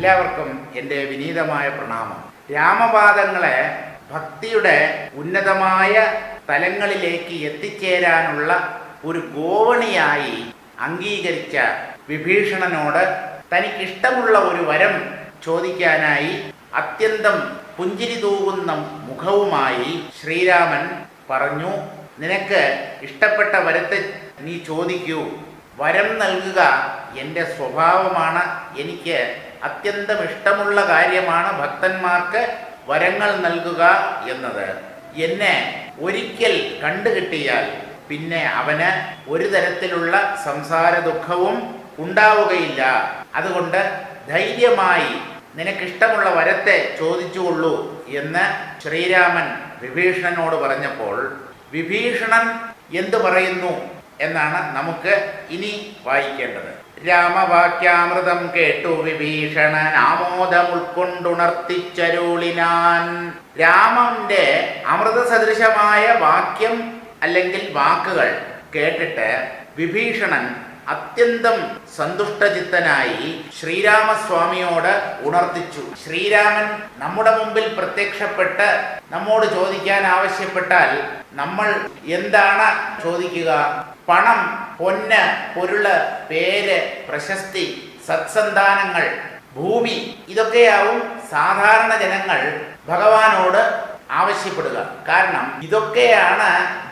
എല്ലാവർക്കും എന്റെ വിനീതമായ പ്രണാമം. രാമപാദങ്ങളെ ഭക്തിയുടെ ഉന്നതമായ തലങ്ങളിലേക്ക് എത്തിച്ചേരാനുള്ള ഒരു ഗോവണിയായി അംഗീകരിച്ച വിഭീഷണനോട് തനിക്കിഷ്ടമുള്ള ഒരു വരം ചോദിക്കാനായി അത്യന്തം പുഞ്ചിരി തൂകുന്ന മുഖവുമായി ശ്രീരാമൻ പറഞ്ഞു നിനക്ക് ഇഷ്ടപ്പെട്ട വരത്തെ നീ ചോദിക്കൂ. വരം നൽകുക എന്റെ സ്വഭാവമാണ്. എനിക്ക് അത്യന്തം ഇഷ്ടമുള്ള കാര്യമാണ് ഭക്തന്മാർക്ക് വരങ്ങൾ നൽകുക എന്നത്. എന്നെ ഒരിക്കൽ കണ്ടുകിട്ടിയാൽ പിന്നെ അവന് ഒരു തരത്തിലുള്ള സംസാര ദുഃഖവും ഉണ്ടാവുകയില്ല. അതുകൊണ്ട് ധൈര്യമായി നിനക്കിഷ്ടമുള്ള വരത്തെ ചോദിച്ചുകൊള്ളൂ എന്ന് ശ്രീരാമൻ വിഭീഷണനോട് പറഞ്ഞപ്പോൾ വിഭീഷണൻ എന്തു പറയുന്നു? എന്നാണ് നമുക്ക് ഇനി വായിക്കേണ്ടത്. രാമവാക്യാമൃതം കേട്ടു വിഭീഷണൻ ആമോദം ഉൾക്കൊണ്ടുണർത്തിച്ചരുളിനാൻ രാമന്റെ അമൃത സദൃശമായ വാക്യം അല്ലെങ്കിൽ വാക്കുകൾ കേട്ടിട്ട് വിഭീഷണൻ അത്യന്തം സന്തുഷ്ടചിത്തനായി ശ്രീരാമസ്വാമിയോട് ഉണർത്തിച്ചു. ശ്രീരാമൻ നമ്മുടെ മുമ്പിൽ പ്രത്യക്ഷപ്പെട്ട് നമ്മോട് ചോദിക്കാൻ ആവശ്യപ്പെട്ടാൽ നമ്മൾ എന്താണ് ചോദിക്കുക? പണം പൊന്ന് പൊരുൾ പേര് പ്രശസ്തി സത്സന്താനങ്ങൾ ഭൂമി ഇതൊക്കെയാവും സാധാരണ ജനങ്ങൾ ഭഗവാനോട് ആവശ്യപ്പെടുക. കാരണം ഇതൊക്കെയാണ്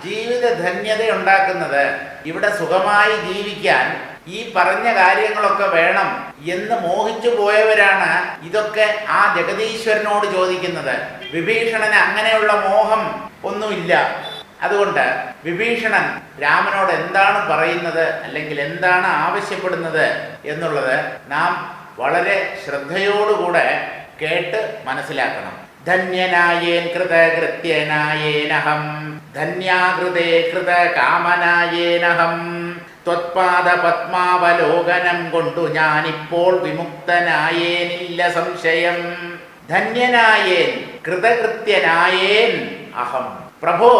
ജീവിത ധന്യത ഉണ്ടാക്കുന്നത് ഇവിടെ സുഖമായി ജീവിക്കാൻ ഈ പറഞ്ഞ കാര്യങ്ങളൊക്കെ വേണം എന്ന് മോഹിച്ചു പോയവരാണ് ഇതൊക്കെ ആ ജഗതീശ്വരനോട് ചോദിക്കുന്നത്. വിഭീഷണന് അങ്ങനെയുള്ള മോഹം ഒന്നുമില്ല. അതുകൊണ്ട് വിഭീഷണൻ രാമനോട് എന്താണ് പറയുന്നത് അല്ലെങ്കിൽ എന്താണ് ആവശ്യപ്പെടുന്നത് എന്നുള്ളത് നാം വളരെ ശ്രദ്ധയോടുകൂടെ കേട്ട് മനസ്സിലാക്കണം. ധന്യനായേൻ കൃതകൃത്യനായേനഹം ധന്യാകൃതേ കൃത കാമനായേനഹം ത്വത്പാദ പത്മാവലോകനം കൊണ്ടു ഞാനിപ്പോൾ വിമുക്തനായേനില്ല സംശയം. ധന്യനായേൻ കൃതകൃത്യനായേൻ അഹം. പ്രഭോ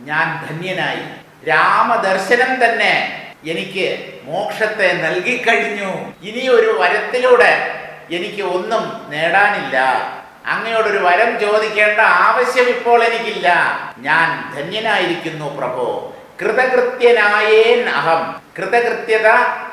ഞാൻ ധന്യനായി. രാമദർശനം തന്നെ എനിക്ക് മോക്ഷത്തെ നൽകിക്കഴിഞ്ഞു. ഇനി ഒരു വരത്തിലൂടെ എനിക്ക് ഒന്നും നേടാനില്ല. അങ്ങയോടൊരു വരം ചോദിക്കേണ്ട ആവശ്യം ഇപ്പോൾ എനിക്കില്ല. ഞാൻ ധന്യനായിരിക്കുന്നു പ്രഭോ. കൃതകൃത്യനായേൻ അഹം. കൃതകൃത്യത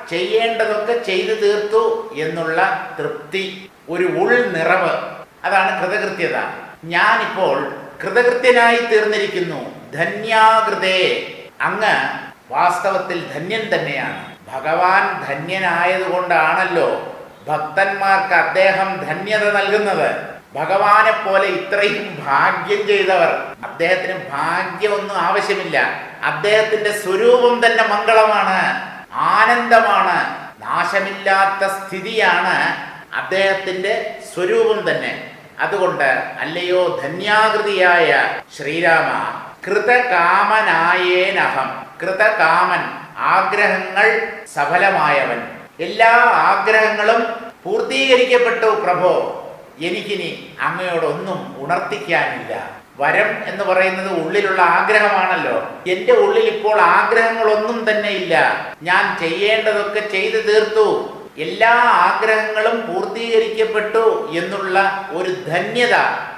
ചെയ്യേണ്ടതൊക്കെ ചെയ്തു തീർത്തു എന്നുള്ള തൃപ്തി ഒരു ഉൾ നിറവ് അതാണ് കൃതകൃത്യത. ഞാനിപ്പോൾ കൃതകൃത്യനായി തീർന്നിരിക്കുന്നു. ധന്യാകൃതേ. അങ്ങ് വാസ്തവത്തിൽ ധന്യൻ തന്നെയാണ്. ഭഗവാൻ ധന്യനായതുകൊണ്ടാണല്ലോ ഭക്തന്മാർക്ക് അദ്ദേഹം ധന്യത നൽകുന്നത്. ഭഗവാനെ പോലെ ഇത്രയും ഭാഗ്യം ചെയ്തവർ അദ്ദേഹത്തിന് ഭാഗ്യമൊന്നും ആവശ്യമില്ല. അദ്ദേഹത്തിന്റെ സ്വരൂപം തന്നെ മംഗളമാണ് ആനന്ദമാണ് നാശമില്ലാത്ത സ്ഥിതിയാണ് അദ്ദേഹത്തിന്റെ സ്വരൂപം തന്നെ. അതുകൊണ്ട് അല്ലയോ ധന്യാകൃതിയായ ശ്രീരാമ കൃതകാമനായേനഹം. കൃതകാമൻ ആഗ്രഹങ്ങൾ സഫലമായവൻ. എല്ലാ ആഗ്രഹങ്ങളും പൂർത്തീകരിക്കപ്പെട്ടു പ്രഭോ. എനിക്കിനി അങ്ങയോടൊന്നും ഉണർത്തിക്കാനില്ല. വരം എന്ന് പറയുന്നത് ഉള്ളിലുള്ള ആഗ്രഹമാണല്ലോ. എന്റെ ഉള്ളിൽ ഇപ്പോൾ ആഗ്രഹങ്ങളൊന്നും തന്നെ ഇല്ല. ഞാൻ ചെയ്യേണ്ടതൊക്കെ ചെയ്തു തീർത്തു. എല്ലാ ആഗ്രഹങ്ങളും പൂർത്തീകരിക്കപ്പെട്ടു എന്നുള്ള ഒരു ധന്യത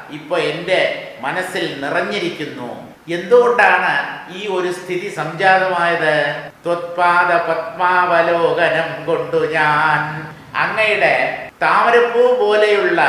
ഇപ്പൊ എന്റെ മനസ്സിൽ നിറഞ്ഞിരിക്കുന്നു. എന്തുകൊണ്ടാണ് ഈ ഒരു സ്ഥിതി സംജാതമായത്? ത്വത്പാദ പത്മാവലോകനം കൊണ്ടു ഞാൻ അങ്ങയുടെ താമരപ്പൂ പോലെയുള്ള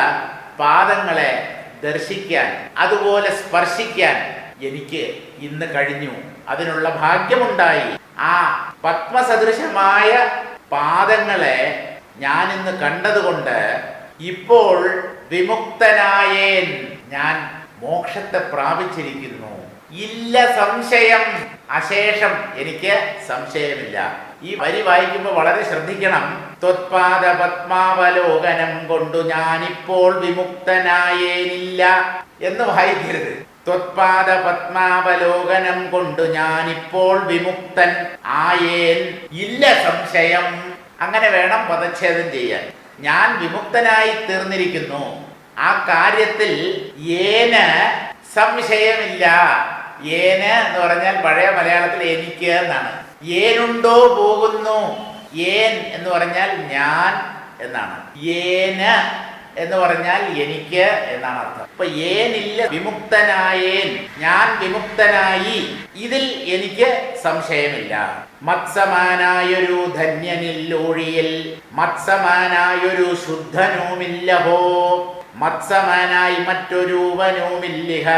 പാദങ്ങളെ ദർശിക്കാൻ അതുപോലെ സ്പർശിക്കാൻ എനിക്ക് ഇന്ന് കഴിഞ്ഞു. അതിനുള്ള ഭാഗ്യമുണ്ടായി. ആ പത്മസദൃശമായ പാദങ്ങളെ ഞാൻ ഇന്ന് കണ്ടതുകൊണ്ട് ഇപ്പോൾ വിമുക്തനായേൻ ഞാൻ മോക്ഷത്തെ പ്രാപിച്ചിരിക്കുന്നു. ഇല്ല സംശയം. അശേഷം എനിക്ക് സംശയമില്ല. ഈ വരി വായിക്കുമ്പോൾ വളരെ ശ്രദ്ധിക്കണം. ത്വത്പാദ പത്മാവലോകനം കൊണ്ടു ഞാനിപ്പോൾ വിമുക്തനായേനില്ല എന്ന് വായിക്കരുത്. ത്വത്പാദ പത്മാവലോകനം കൊണ്ട് ഞാനിപ്പോൾ വിമുക്തൻ ആയേൻ. ഇല്ല സംശയം. അങ്ങനെ വേണം പദച്ഛേദം ചെയ്യാൻ. ഞാൻ വിമുക്തനായി തീർന്നിരിക്കുന്നു. ആ കാര്യത്തിൽ ഏന് സംശയമില്ല. ഏന് എന്ന് പറഞ്ഞാൽ പഴയ മലയാളത്തിൽ എനിക്ക് എന്നാണ്. ഏനുണ്ടോ പോകുന്നു. ഏൻ എന്ന് പറഞ്ഞാൽ ഞാൻ എന്നാണ്. ഏന് എന്ന് പറഞ്ഞാൽ എനിക്ക് എന്നാണ് അർത്ഥം. അപ്പൊ ഏനില്ല വിമുക്തനായേൻ. ഞാൻ വിമുക്തനായി. ഇതിൽ എനിക്ക് സംശയമില്ല. മത്സമാനായൊരു ധന്യനില്ലൊഴിയിൽ മത്സമാനായൊരു ശുദ്ധനുമില്ലഹോ മത്സമാനായി മറ്റൊരുവനുമില്ലിഹ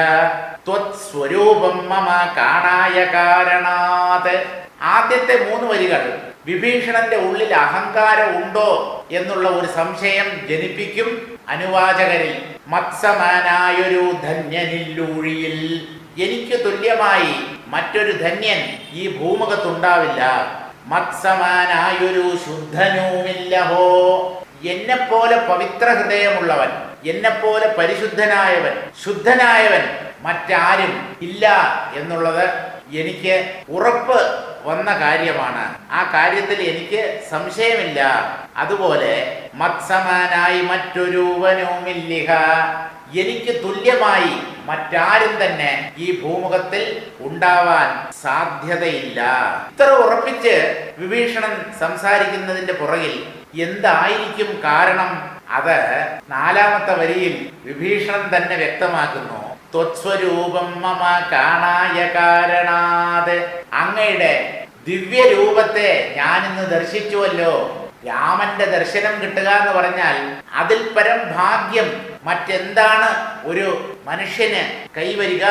ത്വത്സ്വരൂപം മമ കാണായ കാരണാത്. ആദ്യത്തെ മൂന്ന് വരികൾ വിഭീഷണന്റെ ഉള്ളിൽ അഹങ്കാരം ഉണ്ടോ എന്നുള്ള ഒരു സംശയം ജനിപ്പിക്കും അനുവാചകരിൽ. മത്സമാനായൊരു ധന്യനില്ലൂഴിയിൽ എനിക്ക് തുല്യമായി മറ്റൊരു ധന്യൻ ഈ ഭൂമുഖത്തുണ്ടാവില്ല. മത്സമാനായൊരു ശുദ്ധനുമില്ലഹോ എന്നെപ്പോലെ പവിത്ര ഹൃദയമുള്ളവൻ എന്നെപ്പോലെ പരിശുദ്ധനായവൻ ശുദ്ധനായവൻ മറ്റാരും ഇല്ല എന്നുള്ളത് എനിക്ക് ഉറപ്പ് വന്ന കാര്യമാണ്. ആ കാര്യത്തിൽ എനിക്ക് സംശയമില്ല. അതുപോലെ മത്സമാനായി മറ്റൊരുവനുമില്ലിഹ. എനിക്ക് തുല്യമായി മറ്റാരും തന്നെ ഈ ഭൂമുഖത്തിൽ ഉണ്ടാവാൻ സാധ്യതയില്ല. ഇത്ര ഉറപ്പിച്ച് വിഭീഷണൻ സംസാരിക്കുന്നതിന്റെ പുറകിൽ എന്തായിരിക്കും കാരണം? അത് നാലാമത്തെ വരിയിൽ വിഭീഷണൻ തന്നെ വ്യക്തമാക്കുന്നു. ത്വത്സ്വരൂപം മമ കാണായ കാരണാത്. അങ്ങയുടെ ദിവ്യരൂപത്തെ ഞാനിന്ന് ദർശിച്ചുവല്ലോ. രാമന്റെ ദർശനം കിട്ടുക എന്ന് പറഞ്ഞാൽ അതിൽ പരം ഭാഗ്യം മറ്റെന്താണ് ഒരു മനുഷ്യന് കൈവരിക?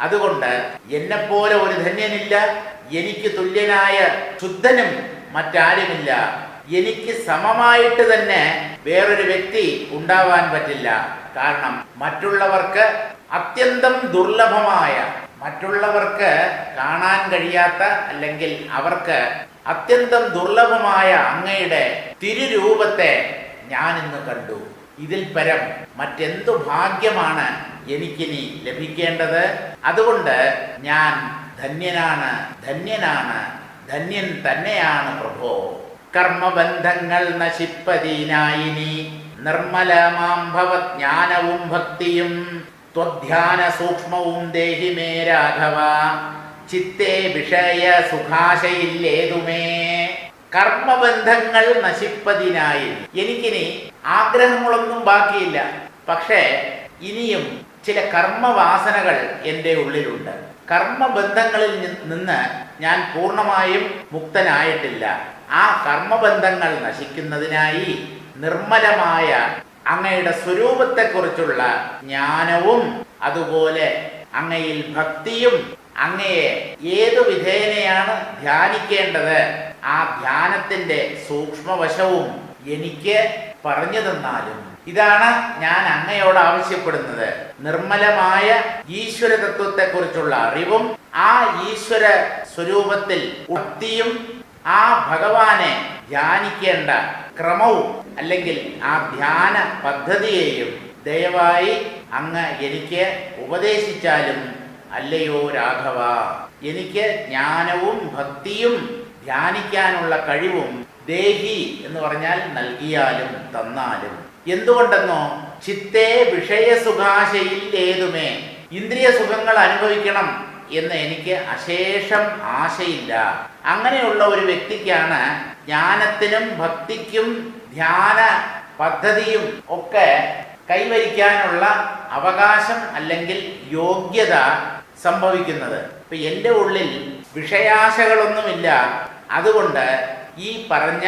അതുകൊണ്ട് എന്നെപ്പോലെ ഒരു ധന്യനില്ല. എനിക്ക് തുല്യനായ ശുദ്ധനും മറ്റാരുമില്ല. എനിക്ക് സമമായിട്ട് തന്നെ വേറൊരു വ്യക്തി ഉണ്ടാവാൻ പറ്റില്ല. കാരണം മറ്റുള്ളവർക്ക് അത്യന്തം ദുർലഭമായ മറ്റുള്ളവർക്ക് കാണാൻ കഴിയാത്ത അല്ലെങ്കിൽ അവർക്ക് അത്യന്തം ദുർലഭമായ അങ്ങയുടെ തിരുരൂപത്തെ ഞാൻ ഇന്ന് കണ്ടു. ഇതിൽ പരം മറ്റെന്തു ഭാഗ്യമാണ് എനിക്കിനി ലഭിക്കേണ്ടത്? അതുകൊണ്ട് ഞാൻ ധന്യനാണ് ധന്യനാണ് ധന്യൻ തന്നെയാണ് പ്രഭോ. കർമ്മബന്ധങ്ങൾ നശിപ്പതീനായിനി നിർമ്മലമാം ഭവജ്ഞാനവും ഭക്തിയും ത്വധ്യാന സൂക്ഷ്മവും ദേഹി മേ രാഘവ. ചിത്തേ വിഷയ സുഖാശയില്ലേതുമേ. കർമ്മബന്ധങ്ങൾ നശിപ്പതിനായി. എനിക്കിനി ആഗ്രഹങ്ങളൊന്നും ബാക്കിയില്ല. പക്ഷേ ഇനിയും ചില കർമ്മവാസനകൾ എന്റെ ഉള്ളിലുണ്ട്. കർമ്മബന്ധങ്ങളിൽ നിന്ന് ഞാൻ പൂർണമായും മുക്തനായിട്ടില്ല. ആ കർമ്മബന്ധങ്ങൾ നശിക്കുന്നതിനായി നിർമ്മലമായ അങ്ങയുടെ സ്വരൂപത്തെക്കുറിച്ചുള്ള ജ്ഞാനവും അതുപോലെ അങ്ങയിൽ ഭക്തിയും അങ്ങയെ ഏതു വിധേനയാണ് ധ്യാനിക്കേണ്ടത് ആ ധ്യാനത്തിന്റെ സൂക്ഷ്മവശവും എനിക്ക് പറഞ്ഞു തന്നാലും. ഇതാണ് ഞാൻ അങ്ങയോട് ആവശ്യപ്പെടുന്നത്. നിർമ്മലമായ ഈശ്വര തത്വത്തെക്കുറിച്ചുള്ള അറിവും ആ ഈശ്വര സ്വരൂപത്തിൽ ഭക്തിയും ആ ഭഗവാനെ ധ്യാനിക്കേണ്ട ക്രമവും അല്ലെങ്കിൽ ആ ധ്യാന പദ്ധതിയെയും ദയവായി അങ്ങ് എനിക്ക് ഉപദേശിച്ചാലും അല്ലയോ രാഘവ എനിക്ക് ജ്ഞാനവും ഭക്തിയും ധ്യാനിക്കാനുള്ള കഴിവും ദേഹി എന്ന് പറഞ്ഞാൽ നൽകിയാലും തന്നാലും. എന്തുകൊണ്ടെന്നോ ചിത്തേ വിഷയസുഖാശയിൽ ഏതുമേ ഇന്ദ്രിയ സുഖങ്ങൾ അനുഭവിക്കണം എന്ന് എനിക്ക് അശേഷം ആശയില്ല. അങ്ങനെയുള്ള ഒരു വ്യക്തിക്കാണ് ജ്ഞാനത്തിനും ഭക്തിക്കും ധ്യാന പദ്ധതിയും ഒക്കെ കൈവരിക്കാനുള്ള അവകാശം അല്ലെങ്കിൽ യോഗ്യത സംഭവിക്കുന്നത്. ഇപ്പൊ എന്റെ ഉള്ളിൽ വിഷയാശകളൊന്നുമില്ല. അതുകൊണ്ട് ഈ പറഞ്ഞ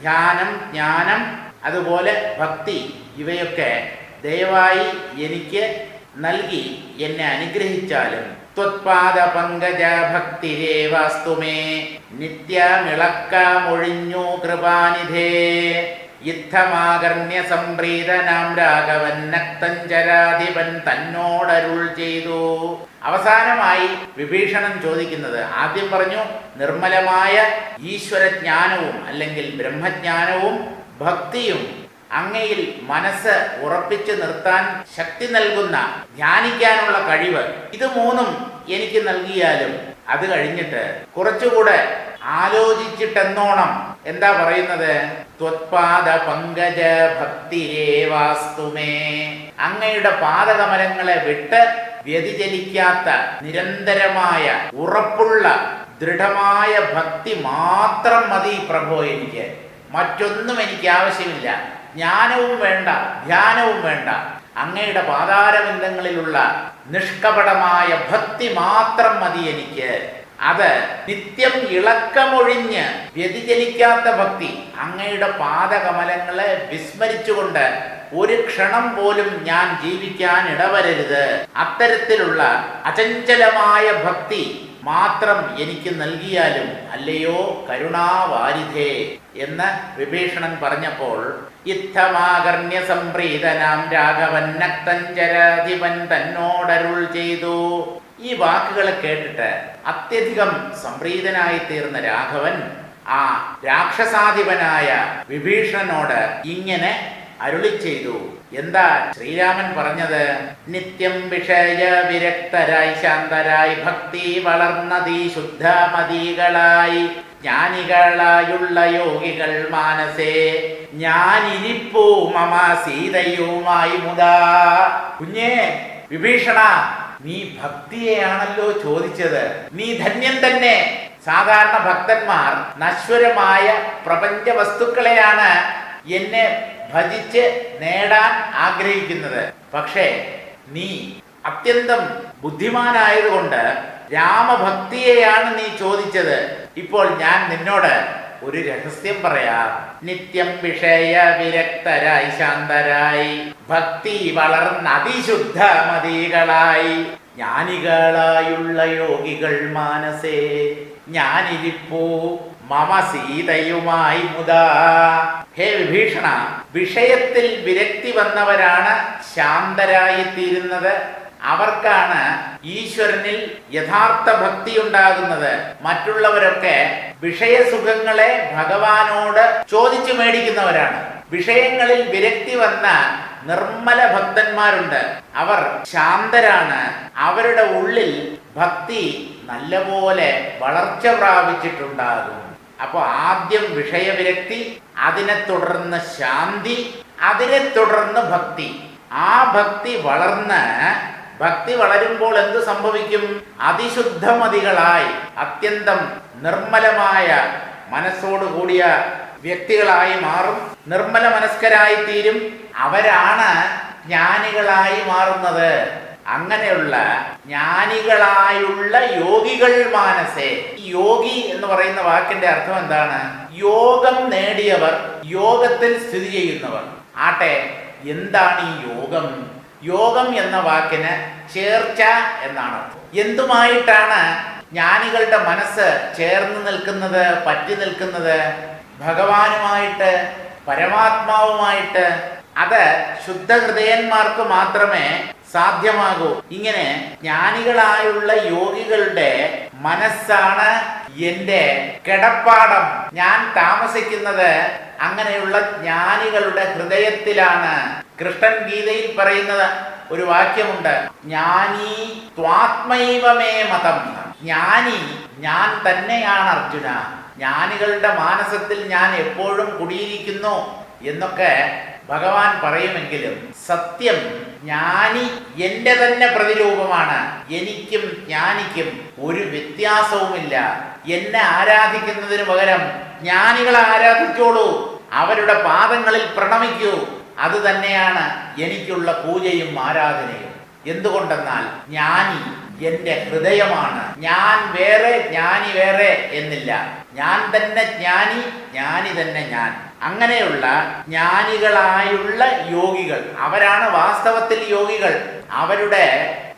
ധ്യാനം ജ്ഞാനം അതുപോലെ ഭക്തി ഇവയൊക്കെ ദയവായി എനിക്ക് നൽകി എന്നെ അനുഗ്രഹിച്ചാലും. ത്വത്പാദ പങ്കജ ഭക്തിരേവാസ്തുമേ നിത്യമിളക്കാമൊഴിഞ്ഞു കൃപാനിധേ. യുദ്ധമാകർണ്യ സംപ്രീതനാം രാഘവൻ നക്തഞ്ചരാധിപൻ തന്നോടരുൾ ചെയ്തു. അവസാനമായി വിഭീഷണം ചോദിക്കുന്നത് ആദ്യം പറഞ്ഞു നിർമ്മലമായ ഈശ്വരജ്ഞാനവും അല്ലെങ്കിൽ ബ്രഹ്മജ്ഞാനവും ഭക്തിയും അങ്ങയിൽ മനസ്സ് ഉറപ്പിച്ചു നിർത്താൻ ശക്തി നൽകുന്ന ധ്യാനിക്കാനുള്ള കഴിവ് ഇത് മൂന്നും എനിക്ക് നൽകിയാലും അത് കഴിഞ്ഞിട്ട് കുറച്ചുകൂടെ ആലോചിച്ചിട്ടെന്നോണം എന്താ പറയുന്നത്? ത്വത്പാദ പങ്കജ ഭക്തിരേവാസ്തുമേ അങ്ങയുടെ പാദകമലങ്ങളെ വിട്ട് വ്യതിചലിക്കാത്ത നിരന്തരമായ ഉറപ്പുള്ള ദൃഢമായ ഭക്തി മാത്രം മതി പ്രഭോ എനിക്ക്. മറ്റൊന്നും എനിക്ക് ആവശ്യമില്ല. ജ്ഞാനവും വേണ്ട ധ്യാനവും വേണ്ട. അങ്ങയുടെ പാതാരബന്ധങ്ങളിലുള്ള നിഷ്കപടമായ ഭക്തി മാത്രം മതി എനിക്ക്. അത് നിത്യം ഇളക്കമൊഴിഞ്ഞ് വ്യതിചലിക്കാത്ത ഭക്തി. അങ്ങയുടെ പാദകമലങ്ങളെ വിസ്മരിച്ചുകൊണ്ട് ഒരു ക്ഷണം പോലും ഞാൻ ജീവിക്കാൻ ഇടവരരുത്. അത്തരത്തിലുള്ള അചഞ്ചലമായ ഭക്തി മാത്രം എനിക്ക് നൽകിയാലും അല്ലയോ കരുണാവാരിധേ എന്ന് വിഭീഷണൻ പറഞ്ഞപ്പോൾ ഇത്തമാകർണ്യസംപ്രീതനാം രാഘവൻ നക്തഞ്ചരാധിപൻ തന്നോടരുൾ ചെയ്തു. ഈ വാക്കുകളെ കേട്ടിട്ട് അത്യധികം സംപ്രീതനായി തീർന്ന രാഘവൻ ആ രാക്ഷസാധിപനായ വിഭീഷണനോട് ഇങ്ങനെ അരുളി ചെയ്തു. എന്താ ശ്രീരാമൻ പറഞ്ഞത്? നിത്യം വിഷയ വിരക്തരായി ശാന്തരായി ഭക്തി വളർന്നതീ ശുദ്ധമതികളായി ജ്ഞാനികളായുള്ള യോഗികൾ മാനസേ ഞാനിരിപ്പൂ മമ സീതയുമായി മുതാ. കുഞ്ഞേ വിഭീഷണ നീ ഭക്തിയെയാണല്ലോ ചോദിച്ചത്. നീ ധന്യൻ തന്നെ. സാധാരണ ഭക്തന്മാർ നശ്വരമായ പ്രപഞ്ച വസ്തുക്കളെയാണ് എന്നെ ഭജിച്ച് നേടാൻ ആഗ്രഹിക്കുന്നത്. പക്ഷേ നീ അത്യന്തം ബുദ്ധിമാനായതുകൊണ്ട് രാമഭക്തിയെയാണ് നീ ചോദിച്ചത്. ഇപ്പോൾ ഞാൻ നിന്നോട് ഒരു രഹസ്യം പറയാ. നിത്യം വിഷയ വിരക്തരായി ശാന്തരായി ഭക്തി വളർന്ന അതിശുദ്ധ മതികളായി. ജ്ഞാനികളായുള്ള യോഗികൾ മാനസേ ഞാനിരിപ്പോ മമ സീതയുമായി മുതാ. ഹേ വിഭീഷണ വിഷയത്തിൽ വിരക്തി വന്നവരാണ് ശാന്തരായി തീരുന്നത് അവർക്കാണ് ഈശ്വരനിൽ യഥാർത്ഥ ഭക്തി ഉണ്ടാകുന്നത് മറ്റുള്ളവരൊക്കെ വിഷയസുഖങ്ങളെ ഭഗവാനോട് ചോദിച്ചു മേടിക്കുന്നവരാണ്. വിഷയങ്ങളിൽ വിരക്തി വന്ന നിർമ്മല ഭക്തന്മാരുണ്ട്. അവർ ശാന്തരാണ്. അവരുടെ ഉള്ളിൽ ഭക്തി നല്ലപോലെ വളർച്ച പ്രാപിച്ചിട്ടുണ്ടാകും. അപ്പോൾ ആദ്യം വിഷയവിരക്തി അതിനെ തുടർന്ന് ശാന്തി അതിനെ തുടർന്ന് ഭക്തി. ആ ഭക്തി വളർന്ന് ഭക്തി വളരുമ്പോൾ എന്ത് സംഭവിക്കും? അതിശുദ്ധമതികളായി അത്യന്തം നിർമ്മലമായ മനസ്സോടുകൂടിയ വ്യക്തികളായി മാറും. നിർമ്മല മനസ്കരായി തീരും. അവരാണ് ജ്ഞാനികളായി മാറുന്നത്. അങ്ങനെയുള്ള ജ്ഞാനികളായുള്ള യോഗികൾ മാനസേ. യോഗി എന്ന് പറയുന്ന വാക്കിന്റെ അർത്ഥം എന്താണ്? യോഗം നേടിയവർ യോഗത്തിൽ സ്ഥിതി ചെയ്യുന്നവർ. ആട്ടെ എന്താണ് ഈ യോഗം? യോഗം എന്ന വാക്കിന് ചേർച്ച എന്നാണ്. എന്തുമായിട്ടാണ് ജ്ഞാനികളുടെ മനസ്സ് ചേർന്ന് നിൽക്കുന്നത് പറ്റി നിൽക്കുന്നത്? ഭഗവാനുമായിട്ട് പരമാത്മാവുമായിട്ട് അത് ശുദ്ധ ഹൃദയന്മാർക്ക് മാത്രമേ സാധ്യമാകൂ. ഇങ്ങനെ ജ്ഞാനികളായുള്ള യോഗികളുടെ മനസ്സാണ് എന്റെ കിടപ്പാടം. ഞാൻ താമസിക്കുന്നത് അങ്ങനെയുള്ള ജ്ഞാനികളുടെ ഹൃദയത്തിലാണ്. കൃഷ്ണൻ ഗീതയിൽ പറയുന്നത് ഒരു വാക്യമുണ്ട്. ജ്ഞാനി ത്വാത്മൈവമേ മതം. ജ്ഞാനി ഞാൻ തന്നെയാണ് അർജുന. ജ്ഞാനികളുടെ മാനസത്തിൽ ഞാൻ എപ്പോഴും കുടിയിരിക്കുന്നു എന്നൊക്കെ ഭഗവാൻ പറയുമെങ്കിലും സത്യം ജ്ഞാനി എന്റെ തന്നെ പ്രതിരൂപമാണ്. എനിക്കും ജ്ഞാനിക്കും ഒരു വ്യത്യാസവുമില്ല. എന്നെ ആരാധിക്കുന്നതിന് പകരം ജ്ഞാനികളെ ആരാധിച്ചോളൂ. അവരുടെ പാദങ്ങളിൽ പ്രണമിക്കൂ. അത് തന്നെയാണ് എനിക്കുള്ള പൂജയും ആരാധനയും. എന്തുകൊണ്ടെന്നാൽ ജ്ഞാനി എന്റെ ഹൃദയമാണ്. ഞാൻ വേറെ ജ്ഞാനി വേറെ എന്നില്ല. ഞാൻ തന്നെ ജ്ഞാനി ജ്ഞാനി തന്നെ ഞാൻ. അങ്ങനെയുള്ള ജ്ഞാനികളായുള്ള യോഗികൾ. അവരാണ് വാസ്തവത്തിൽ യോഗികൾ. അവരുടെ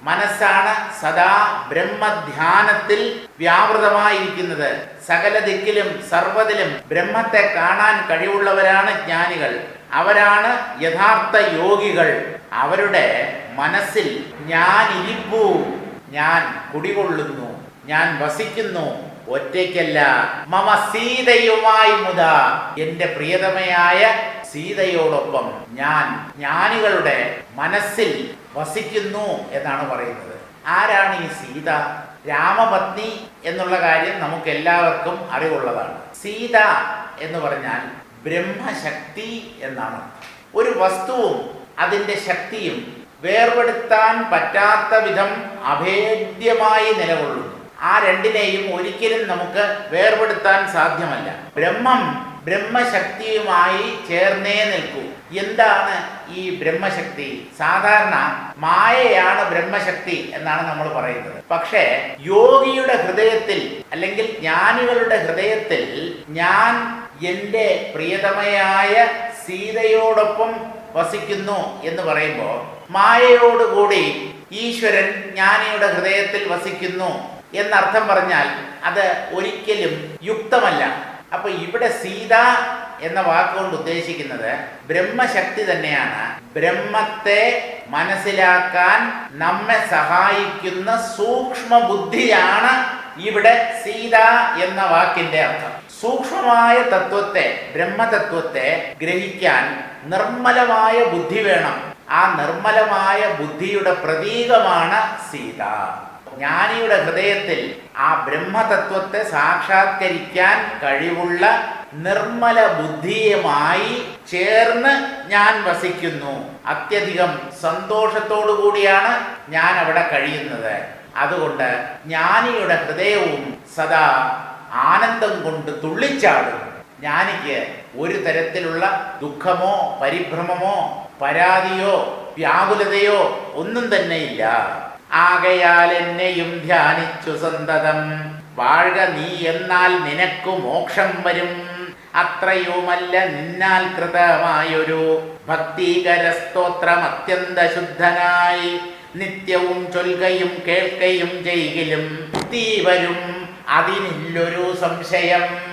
മനസ്സാണ് സദാ ബ്രഹ്മധ്യാനത്തിൽ വ്യാപൃതമായിരിക്കുന്നത്. സകല ദിക്കിലും സർവതിലും ബ്രഹ്മത്തെ കാണാൻ കഴിവുള്ളവരാണ് ജ്ഞാനികൾ. അവരാണ് യഥാർത്ഥ യോഗികൾ. അവരുടെ മനസ്സിൽ ഞാൻ ഇരിപ്പൂ. ഞാൻ കുടികൊള്ളുന്നു. ഞാൻ വസിക്കുന്നു. ഒറ്റയ്ക്കല്ല. മമ സീതയുമായി മുത. എന്റെ പ്രിയതമയായ സീതയോടൊപ്പം ഞാൻ ജ്ഞാനികളുടെ മനസ്സിൽ വസിക്കുന്നു എന്നാണ് പറയുന്നത്. ആരാണ് ഈ സീത? രാമപത്നി എന്നുള്ള കാര്യം നമുക്ക് എല്ലാവർക്കും അറിവുള്ളതാണ്. സീത എന്ന് പറഞ്ഞാൽ ബ്രഹ്മശക്തി എന്നാണ്. ഒരു വസ്തുവും അതിന്റെ ശക്തിയും വേർപെടുത്താൻ പറ്റാത്ത വിധം അഭേദ്യമായി നിലകൊള്ളുന്നു. ആ രണ്ടിനെയും ഒരിക്കലും നമുക്ക് വേർപെടുത്താൻ സാധ്യമല്ല. ബ്രഹ്മം ബ്രഹ്മശക്തിയുമായി ചേർന്നേ നിൽക്കൂ. എന്താണ് ഈ ബ്രഹ്മശക്തി? സാധാരണ മായയാണ് ബ്രഹ്മശക്തി എന്നാണ് നമ്മൾ പറയുന്നത്. പക്ഷേ യോഗിയുടെ ഹൃദയത്തിൽ അല്ലെങ്കിൽ ജ്ഞാനികളുടെ ഹൃദയത്തിൽ ഞാൻ എന്റെ പ്രിയതമയായ സീതയോടൊപ്പം വസിക്കുന്നു എന്ന് പറയുമ്പോൾ മായയോടുകൂടി ഈശ്വരൻ ജ്ഞാനിയുടെ ഹൃദയത്തിൽ വസിക്കുന്നു എന്നർത്ഥം പറഞ്ഞാൽ അത് ഒരിക്കലും യുക്തമല്ല. അപ്പൊ ഇവിടെ സീത എന്ന വാക്കുകൊണ്ട് ഉദ്ദേശിക്കുന്നത് ബ്രഹ്മശക്തി തന്നെയാണ്. ബ്രഹ്മത്തെ മനസ്സിലാക്കാൻ നമ്മെ സഹായിക്കുന്ന സൂക്ഷ്മ ബുദ്ധിയാണ് ഇവിടെ സീത എന്ന വാക്കിന്റെ അർത്ഥം. സൂക്ഷ്മമായ തത്വത്തെ ബ്രഹ്മതത്വത്തെ ഗ്രഹിക്കാൻ നിർമ്മലമായ ബുദ്ധി വേണം. ആ നിർമ്മലമായ ബുദ്ധിയുടെ പ്രതീകമാണ് സീത. ജ്ഞാനിയുടെ ഹൃദയത്തിൽ ആ ബ്രഹ്മതത്വത്തെ സാക്ഷാത്കരിക്കാൻ കഴിവുള്ള നിർമ്മല ബുദ്ധിയുമായി ചേർന്ന് ഞാൻ വസിക്കുന്നു. അത്യധികം സന്തോഷത്തോടു കൂടിയാണ് ഞാൻ അവിടെ കഴിയുന്നത്. അതുകൊണ്ട് ജ്ഞാനിയുടെ ഹൃദയവും സദാ ആനന്ദം കൊണ്ട് തുള്ളിച്ചാടും. ജ്ഞാനിക്ക് ഒരു തരത്തിലുള്ള ദുഃഖമോ പരിഭ്രമമോ പരാതിയോ വ്യാകുലതയോ ഒന്നും തന്നെ ഇല്ല. ആകയാൽ എന്നെയും ധ്യാനിച്ചു സന്തതം. വാഴ നീ എന്നാൽ നിനക്കു മോക്ഷം വരും. അത്രയുമല്ല നിന്നാൽ കൃതമായൊരു ഭക്തീകര സ്തോത്രം അത്യന്ത ശുദ്ധനായി നിത്യവും ചൊൽകയും കേൾക്കയും ചെയ്യലും. തീ വരും. അതിനില്ലൊരു സംശയം.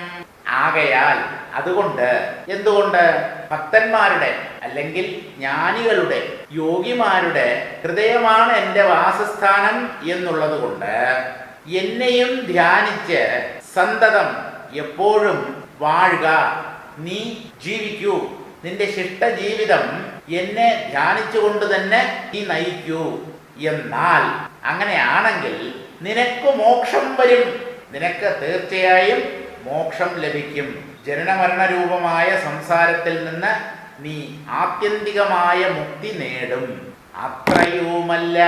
ആകയാൽ അതുകൊണ്ട് എന്തുകൊണ്ട്? ഭക്തന്മാരുടെ അല്ലെങ്കിൽ ജ്ഞാനികളുടെ യോഗിമാരുടെ ഹൃദയമാണ് എന്റെ വാസസ്ഥാനം എന്നുള്ളത് കൊണ്ട് എന്നെയും ധ്യാനിച്ച് സന്തതം എപ്പോഴും വാഴുക. നീ ജീവിക്കൂ. നിന്റെ ശിഷ്ട ജീവിതം എന്നെ ധ്യാനിച്ചുകൊണ്ട് തന്നെ നീ നയിക്കൂ. എന്നാൽ അങ്ങനെയാണെങ്കിൽ നിനക്ക് മോക്ഷം വരും. നിനക്ക് തീർച്ചയായും മോക്ഷം ലഭിക്കും. ജനനമരണരൂപമായ സംസാരത്തിൽ നിന്ന് നീ ആത്യന്തികമായ മുക്തി നേടും. അത്രയുമല്ല.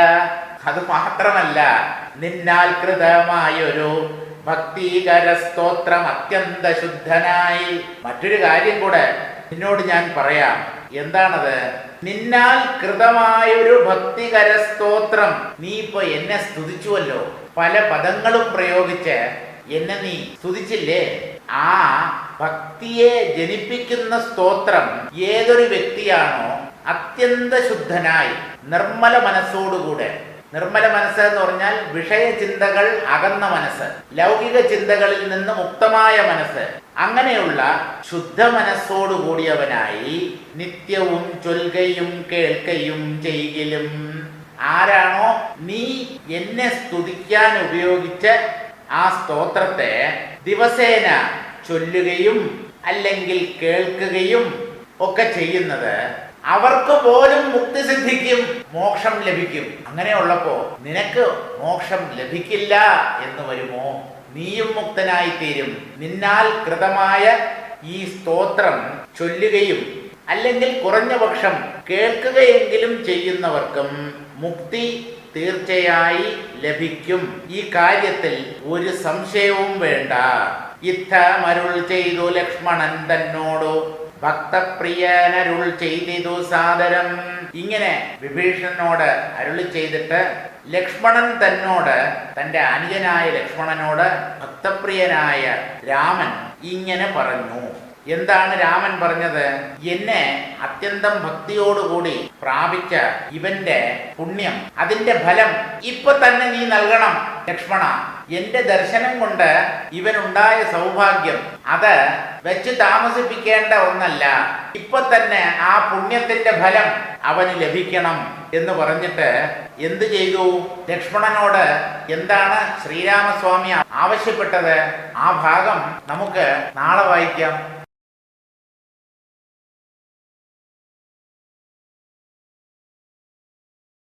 അത് മാത്രമല്ല നിന്നാൽ കൃതമായൊരു ഭക്തീകര സ്തോത്രം അത്യന്ത ശുദ്ധനായി മറ്റൊരു കാര്യം കൂടെ നിന്നോട് ഞാൻ പറയാം. എന്താണത്? നിന്നാൽ കൃതമായൊരു ഭക്തികര സ്തോത്രം നീ ഇപ്പൊ എന്നെ സ്തുതിച്ചുവല്ലോ. പല പദങ്ങളും പ്രയോഗിച്ച് എന്നെ നീ സ്തുതിച്ചില്ലേ? ആ ഭക്തിയെ ജനിപ്പിക്കുന്ന സ്തോത്രം ഏതൊരു വ്യക്തിയാണോ അത്യന്ത ശുദ്ധനായി നിർമ്മല മനസ്സോടുകൂടെ. നിർമ്മല മനസ്സ് എന്ന് പറഞ്ഞാൽ വിഷയ ചിന്തകൾ അകന്ന മനസ്സ് ലൗകിക ചിന്തകളിൽ നിന്ന് മുക്തമായ മനസ്സ്. അങ്ങനെയുള്ള ശുദ്ധ മനസ്സോടുകൂടിയവനായി നിത്യവും ചൊൽകയും കേൾക്കയും ചെയ്യലും. ആരാണോ നീ എന്നെ സ്തുതിക്കാൻ ഉപയോഗിച്ച ആ സ്തോത്രത്തെ ദിവസേന ചൊല്ലുകയും അല്ലെങ്കിൽ കേൾക്കുകയും ഒക്കെ ചെയ്യുന്നത് അവർക്ക് പോലും മുക്തി സിദ്ധിക്കും മോക്ഷം ലഭിക്കും. അങ്ങനെയുള്ളപ്പോ നിനക്ക് മോക്ഷം ലഭിക്കില്ല എന്ന് വരുമോ? നീയും മുക്തനായി തീരും നിന്നാൽ കൃതമായ ഈ സ്തോത്രം ചൊല്ലുകയും അല്ലെങ്കിൽ കുറഞ്ഞ പക്ഷം കേൾക്കുകയെങ്കിലും ചെയ്യുന്നവർക്കും മുക്തി തീർച്ചയായി ലഭിക്കും. ഈ കാര്യത്തിൽ ഒരു സംശയവും വേണ്ട. ഇത്ത മരുൾ ചെയ്തു ലക്ഷ്മണൻ തന്നോടു. ഭക്തപ്രിയനരുൾ ചെയ്തു സാദരം. ഇങ്ങനെ വിഭീഷണനോട് അരുളി ചെയ്തിട്ട് ലക്ഷ്മണൻ തന്നോട് തന്റെ അനുജനായ ലക്ഷ്മണനോട് ഭക്തപ്രിയനായ രാമൻ ഇങ്ങനെ പറഞ്ഞു. എന്താണ് രാമൻ പറഞ്ഞത്? എന്നെ അത്യന്തം ഭക്തിയോടുകൂടി പ്രാപിച്ച ഇവന്റെ പുണ്യം അതിന്റെ ഫലം ഇപ്പൊ തന്നെ നീ നൽകണം ലക്ഷ്മണ. എന്റെ ദർശനം കൊണ്ട് ഇവനുണ്ടായ സൗഭാഗ്യം അത് വെച്ച് താമസിപ്പിക്കേണ്ട ഒന്നല്ല. ഇപ്പൊ തന്നെ ആ പുണ്യത്തിന്റെ ഫലം അവന് ലഭിക്കണം എന്ന് പറഞ്ഞിട്ട് എന്ത് ചെയ്തു? ലക്ഷ്മണനോട് എന്താണ് ശ്രീരാമസ്വാമി ആവശ്യപ്പെട്ടത്? ആ ഭാഗം നമുക്ക് നാളെ വായിക്കാം.